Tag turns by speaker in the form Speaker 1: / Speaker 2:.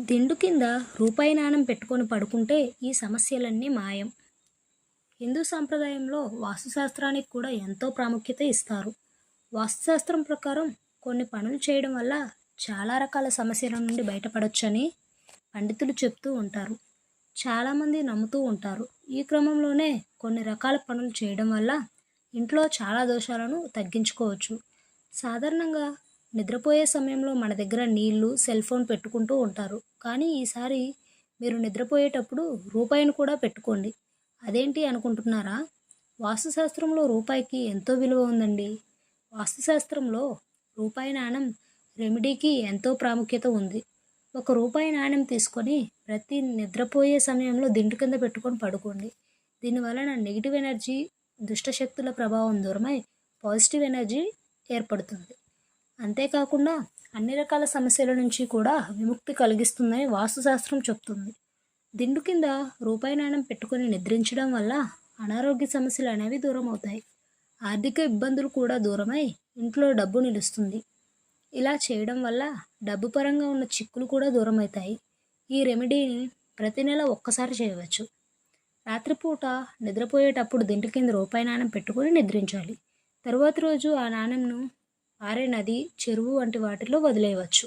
Speaker 1: దిండు కింద రూపాయి నాణెం పెట్టుకొని పడుకుంటే ఈ సమస్యలన్నీ మాయం. హిందూ సాంప్రదాయంలో వాస్తుశాస్త్రానికి కూడా ఎంతో ప్రాముఖ్యత ఇస్తారు. వాస్తుశాస్త్రం ప్రకారం కొన్ని పనులు చేయడం వల్ల చాలా రకాల సమస్యల నుండి బయటపడొచ్చని పండితులు చెప్తూ ఉంటారు. చాలామంది నమ్ముతూ ఉంటారు. ఈ క్రమంలోనే కొన్ని రకాల పనులు చేయడం వల్ల ఇంట్లో చాలా దోషాలను తగ్గించుకోవచ్చు. సాధారణంగా నిద్రపోయే సమయంలో మన దగ్గర నీళ్ళు సెల్ ఫోన్ పెట్టుకుంటూ ఉంటారు. కానీ ఈసారి మీరు నిద్రపోయేటప్పుడు రూపాయిని కూడా పెట్టుకోండి. అదేంటి అనుకుంటున్నారా? వాస్తుశాస్త్రంలో రూపాయికి ఎంతో విలువ ఉందండి. వాస్తుశాస్త్రంలో రూపాయి నాణెం రెమెడీకి ఎంతో ప్రాముఖ్యత ఉంది. ఒక రూపాయి నాణెం తీసుకొని ప్రతి నిద్రపోయే సమయంలో దిండు కింద పెట్టుకొని పడుకోండి. దీనివలన నెగిటివ్ ఎనర్జీ దుష్టశక్తుల ప్రభావం దూరమై పాజిటివ్ ఎనర్జీ ఏర్పడుతుంది. అంతేకాకుండా అన్ని రకాల సమస్యల నుంచి కూడా విముక్తి కలిగిస్తుందని వాస్తుశాస్త్రం చెప్తుంది. దిండు కింద రూపాయి నాణం పెట్టుకొని నిద్రించడం వల్ల అనారోగ్య సమస్యలు అనేవి దూరం అవుతాయి ఆర్థిక ఇబ్బందులు కూడా దూరమై ఇంట్లో డబ్బు నిలుస్తుంది. ఇలా చేయడం వల్ల డబ్బు పరంగా ఉన్న చిక్కులు కూడా దూరం అవుతాయి ఈ రెమెడీని ప్రతి నెల ఒక్కసారి చేయవచ్చు. రాత్రిపూట నిద్రపోయేటప్పుడు దిండు కింద రూపాయి నాణం పెట్టుకొని నిద్రించాలి. తరువాతి రోజు ఆ నాణెంను పారే నది చెరువు వంటి వాటిలో వదిలేయవచ్చు.